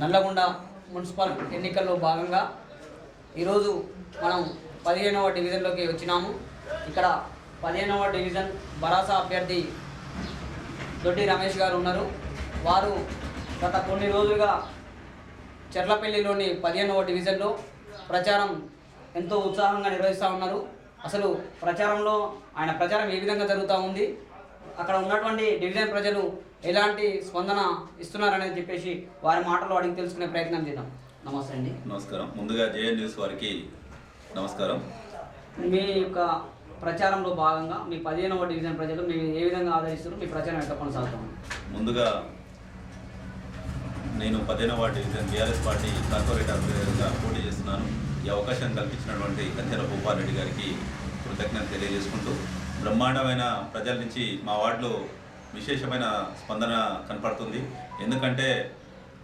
Nalgonda municipal ఎన్నికల్లో భాగంగా ఈరోజు మనం పదిహేనవ డివిజన్లోకి వచ్చినాము. ఇక్కడ పదిహేనవ డివిజన్ బరాసా అభ్యర్థి దొడ్డి రమేష్ గారు ఉన్నారు. వారు గత కొన్ని రోజులుగా చెర్లపల్లిలోని పదిహేనవ డివిజన్లో ప్రచారం ఎంతో ఉత్సాహంగా నిర్వహిస్తూ ఉన్నారు. అసలు ప్రచారంలో ఆయన ప్రచారం ఏ విధంగా జరుగుతూ ఉంది? అక్కడ ఉన్నటువంటి డివిజన్ ప్రజలు ఎలాంటి స్పందన ఇస్తున్నారనేది చెప్పేసి వారి మాటలు అడిగి తెలుసుకునే ప్రయత్నం చేద్దాం. నమస్తే అండి. నమస్కారం. ముందుగా జేఎన్ న్యూస్ వారికి నమస్కారం. మీ యొక్క ప్రచారంలో భాగంగా మీ పదిహేనవ డివిజన్ ప్రజలు మీ ఏ విధంగా ఆదరిస్తారు మీ ప్రచారం ఎట్లా కొనసాగుతాం ముందుగా నేను పదిహేనవ డివిజన్ బీఆర్ఎస్ పార్టీ కార్పొరేట్ అభ్యర్థిగా పోటీ చేస్తున్నాను. ఈ అవకాశం కల్పించినటువంటి కంచెల భూపాల్ రెడ్డి గారికి కృతజ్ఞత తెలియజేసుకుంటూ బ్రహ్మాండమైన ప్రజల నుంచి మా వార్డులో విశేషమైన స్పందన కనపడుతుంది. ఎందుకంటే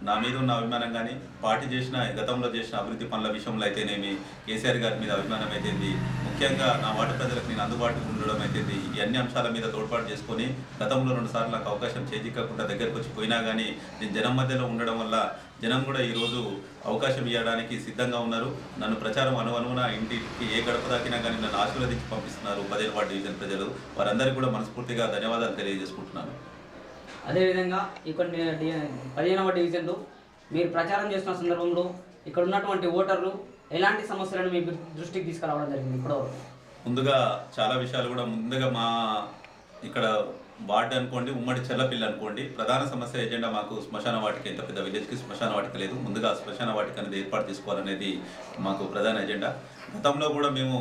నా మీద ఉన్న అభిమానం కానీ పార్టీ చేసిన గతంలో చేసిన అభివృద్ధి పనుల విషయంలో అయితేనేమి కేసీఆర్ గారి మీద అభిమానం అయితేంది ముఖ్యంగా నా వాటి ప్రజలకు నేను అందుబాటులో ఉండడం అయితేంది ఈ అన్ని అంశాల మీద తోడ్పాటు చేసుకొని గతంలో రెండుసార్లు నాకు అవకాశం చేజిక్కకుండా దగ్గరకు వచ్చి పోయినా కానీ నేను జనం మధ్యలో ఉండడం వల్ల జనం కూడా ఈరోజు అవకాశం ఇవ్వడానికి సిద్ధంగా ఉన్నారు. నన్ను ప్రచారం అనువనున ఇంటికి ఏ గడప దాకినా కానీ నన్ను ఆశీర్వదించి పంపిస్తున్నారు పదిహేను డివిజన్ ప్రజలు. వారందరికీ కూడా మనస్ఫూర్తిగా ధన్యవాదాలు తెలియజేసుకుంటున్నాను. అదేవిధంగా ఇక్కడ పదిహేనవ డివిజన్లో మీరు ప్రచారం చేస్తున్న సందర్భంలో ఇక్కడ ఉన్నటువంటి ఓటర్లు ఎలాంటి సమస్యలను మీ దృష్టికి తీసుకురావడం జరిగింది ఇప్పుడు ముందుగా చాలా విషయాలు కూడా ముందుగా మా ఇక్కడ వార్డు అనుకోండి ఉమ్మడి చెల్లపిల్లి అనుకోండి ప్రధాన సమస్య ఏజెండా మాకు శ్మశాన వాటిక ఎంత పెద్ద విలేజ్కి శ్మశాన వాటిక లేదు. ముందుగా శ్మశాన వాటిక అనేది ఏర్పాటు చేసుకోవాలనేది మాకు ప్రధాన ఎజెండా గతంలో కూడా మేము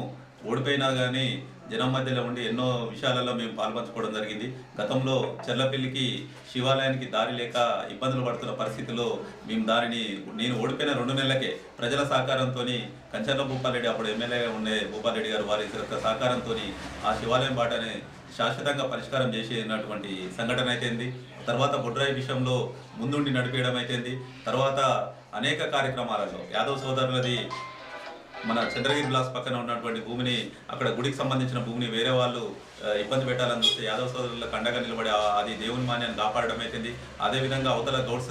ఓడిపోయినా కానీ జనం మధ్యలో ఉండి ఎన్నో విషయాలలో మేము పాల్పంచుకోవడం జరిగింది. గతంలో చెర్లపల్లికి శివాలయానికి దారి లేక ఇబ్బందులు పడుతున్న పరిస్థితిలో మేము దానిని నేను ఓడిపోయిన రెండు నెలలకే ప్రజల సహకారంతో కంచర్ల భూపాలరెడ్డి అప్పుడు ఎమ్మెల్యేగా ఉండే భూపాలరెడ్డి గారు వారి సహకారంతో ఆ శివాలయం బాటని శాశ్వతంగా పరిష్కారం చేసినటువంటి సంఘటన అయితేంది. తర్వాత బొడ్రాయి విషయంలో ముందుండి నడిపేయడం అయితేంది. తర్వాత అనేక కార్యక్రమాలలో యాదవ్ సోదరులది మన చంద్రగిరి బ్లాస్ పక్కన ఉన్నటువంటి భూమిని అక్కడ గుడికి సంబంధించిన భూమిని వేరే వాళ్ళు ఇబ్బంది పెట్టాలని చూస్తే యాదవ సోదరులకు అండగా నిలబడి అది దేవుని మాన్యాన్ని కాపాడడం అయితేంది. అదేవిధంగా అవతల గౌడ్స్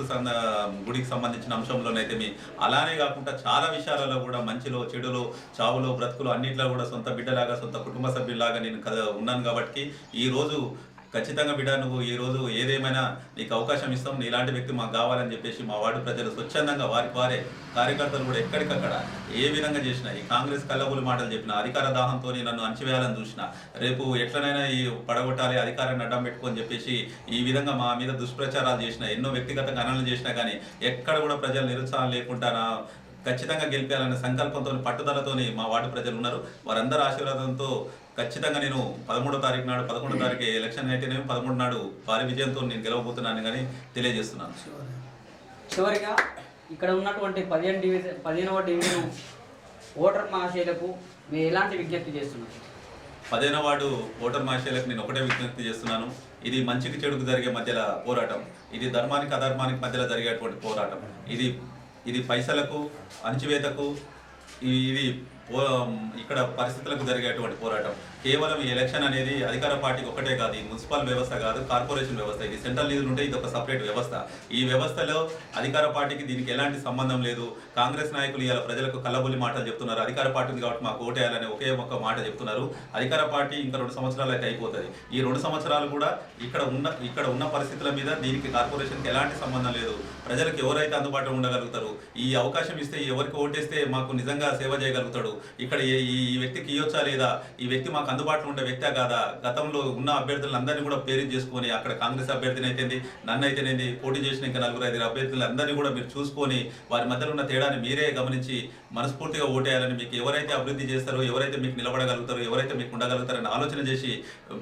గుడికి సంబంధించిన అంశంలోనైతే మీ అలానే కాకుండా చాలా విషయాలలో కూడా మంచిలో చెడులో చావులో బ్రతుకులో అన్నింటిలో కూడా సొంత బిడ్డలాగా సొంత కుటుంబ సభ్యులాగా నేను కదా ఉన్నాను కాబట్టి ఈరోజు ఖచ్చితంగా బిడ్డ నువ్వు ఈ రోజు ఏదేమైనా నీకు అవకాశం ఇస్తాం నీ ఇలాంటి వ్యక్తి మాకు కావాలని చెప్పేసి మా వార్డు ప్రజలు స్వచ్ఛందంగా వారికి వారే కార్యకర్తలు కూడా ఎక్కడికక్కడ ఏ విధంగా చేసినా ఈ కాంగ్రెస్ కల్లబులి మాటలు చెప్పిన అధికార దాహంతో నన్ను అణచివేయాలని చూసిన రేపు ఎట్లనైనా ఈ పడగొట్టాలి అధికారాన్ని అడ్డం పెట్టుకొని చెప్పేసి ఈ విధంగా మా మీద దుష్ప్రచారాలు చేసిన ఎన్నో వ్యక్తిగత గణనలు చేసినా కానీ ఎక్కడ కూడా ప్రజలు నిరుత్సాహం లేకుండా నా ఖచ్చితంగా గెలిపేయాలనే సంకల్పంతో పట్టుదలతోని మా వార్డు ప్రజలు ఉన్నారు. వారందరి ఆశీర్వాదంతో ఖచ్చితంగా నేను పదమూడో తారీఖు నాడు పదకొండో తారీఖు ఎలక్షన్ అయితేనేమి పదమూడు నాడు భారీ విజయంతో నేను గెలవబోతున్నాను కానీ తెలియజేస్తున్నాను. చివరిగా ఇక్కడ ఉన్నటువంటి పదిహేను డివిజన్ పదిహేనవ డివిజన్ ఓటర్ మహాశైలకు మీరు ఎలాంటి విజ్ఞప్తి చేస్తున్నారు? పదిహేనవ వార్డు ఓటర్ మహాశయులకు నేను ఒకటే విజ్ఞప్తి చేస్తున్నాను. ఇది మంచికి చెడుకు జరిగే మధ్యలో పోరాటం. ఇది ధర్మానికి అధర్మానికి మధ్యలో జరిగేటువంటి పోరాటం. ఇది ఇది పైసలకు అణచివేతకు ఇవి ఇది ఇక్కడ పరిస్థితులకు జరిగేటువంటి పోరాటం. కేవలం ఈ ఎలక్షన్ అనేది అధికార పార్టీకి ఒకటే కాదు ఈ మున్సిపల్ వ్యవస్థ కాదు కార్పొరేషన్ వ్యవస్థ. ఇది సెంట్రల్ నిధులు ఉంటే ఇది ఒక సపరేట్ వ్యవస్థ. ఈ వ్యవస్థలో అధికార పార్టీకి దీనికి ఎలాంటి సంబంధం లేదు. కాంగ్రెస్ నాయకులు ఇలా ప్రజలకు కల్లబొల్లి మాటలు చెప్తున్నారు. అధికార పార్టీ ఉంది కాబట్టి మాకు ఓటేయాలని ఒకే ఒక మాట చెప్తున్నారు. అధికార పార్టీ ఇంకా రెండు సంవత్సరాలు అయితే అయిపోతుంది. ఈ రెండు సంవత్సరాలు కూడా ఇక్కడ ఉన్న ఇక్కడ ఉన్న పరిస్థితుల మీద దీనికి కార్పొరేషన్కి ఎలాంటి సంబంధం లేదు. ప్రజలకు ఎవరైతే అందుబాటులో ఉండగలుగుతారు ఈ అవకాశం ఇస్తే ఎవరికి ఓటేస్తే మాకు నిజంగా సేవ చేయగలుగుతాడు. ఇక్కడ ఈ వ్యక్తికి ఇవ్వచ్చా లేదా? ఈ వ్యక్తి మాకు అందుబాటులో ఉండే వ్యక్తే కాదా? గతంలో ఉన్న అభ్యర్థులందరినీ కూడా పేరు చేసుకొని అక్కడ కాంగ్రెస్ అభ్యర్థిని అయితేంది నన్ను అయితేనేది పోటీ చేసిన ఇంకా నలుగురు ఐదు అభ్యర్థులందరినీ కూడా మీరు చూసుకొని వారి మధ్యలో ఉన్న తేడాని మీరే గమనించి మనస్ఫూర్తిగా ఓటేయాలని మీకు ఎవరైతే అభివృద్ధి చేస్తారో ఎవరైతే మీకు నిలబడగలుగుతారో ఎవరైతే మీకు ఉండగలుగుతారని ఆలోచన చేసి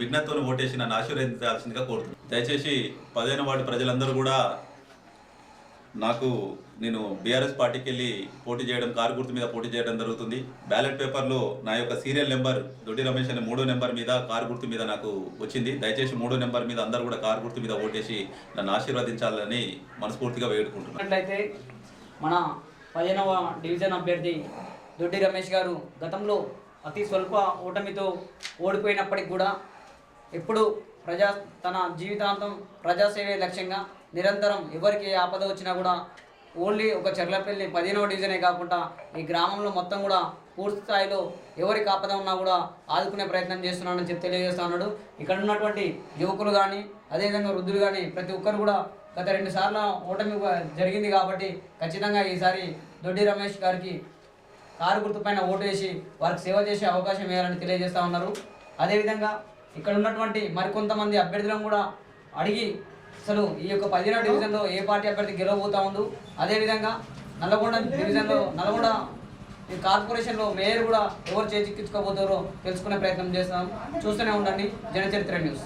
విఘ్నత్వం ఓటేసి నన్ను ఆశీర్వదించాల్సిందిగా కోరుతున్నాను. దయచేసి పదిహేను వాటి ప్రజలందరూ కూడా నాకు నేను బీఆర్ఎస్ పార్టీకి వెళ్ళి పోటీ చేయడం కారు గుర్తు మీద పోటీ చేయడం జరుగుతుంది. బ్యాలెట్ పేపర్లో నా యొక్క సీరియల్ నెంబర్ దొడ్డి రమేష్ అనే మూడో నెంబర్ మీద కారు గుర్తు మీద నాకు వచ్చింది. దయచేసి మూడో నెంబర్ మీద అందరూ కూడా కారు గుర్తు మీద ఓటేసి నన్ను ఆశీర్వదించాలని మనస్ఫూర్తిగా వేడుకుంటున్నాను. మన పదిహేనవ డివిజన్ అభ్యర్థి దొడ్డి రమేష్ గారు గతంలో అతి స్వల్ప ఓటమితో ఓడిపోయినప్పటికి కూడా ఎప్పుడు ప్రజా తన జీవితాంతం ప్రజాసేవే లక్ష్యంగా నిరంతరం ఎవరికి ఆపద వచ్చినా కూడా ఓన్లీ ఒక చెర్లపల్లి పదిహేనవ డివిజనే కాకుండా ఈ గ్రామంలో మొత్తం కూడా పూర్తి స్థాయిలో ఎవరికి ఆపద ఉన్నా కూడా ఆదుకునే ప్రయత్నం చేస్తున్నానని చెప్పి తెలియజేస్తున్నాడు ఇక్కడ ఉన్నటువంటి యువకులు కానీ అదేవిధంగా వృద్ధులు కానీ ప్రతి ఒక్కరు కూడా గత రెండు సార్లు ఓటమి జరిగింది కాబట్టి ఖచ్చితంగా ఈసారి దొడ్డి రమేష్ గారికి కారు గుర్తుపైన ఓటు వేసి వారికి సేవ చేసే అవకాశం ఇవ్వాలని తెలియజేస్తూ ఉన్నారు. అదేవిధంగా ఇక్కడ ఉన్నటువంటి మరికొంతమంది అభ్యర్థులను కూడా అడిగి అసలు ఈ యొక్క పదిహేను డివిజన్లో ఏ పార్టీ అభ్యర్థి గెలవబోతా ఉందో అదేవిధంగా నల్లగొండ డివిజన్లో నల్గొండ ఈ కార్పొరేషన్లో మేయర్ కూడా ఎవరు చేజిక్కించుకోబోతారో తెలుసుకునే ప్రయత్నం చేస్తాం. చూస్తూనే ఉండండి జనచరిత్ర న్యూస్.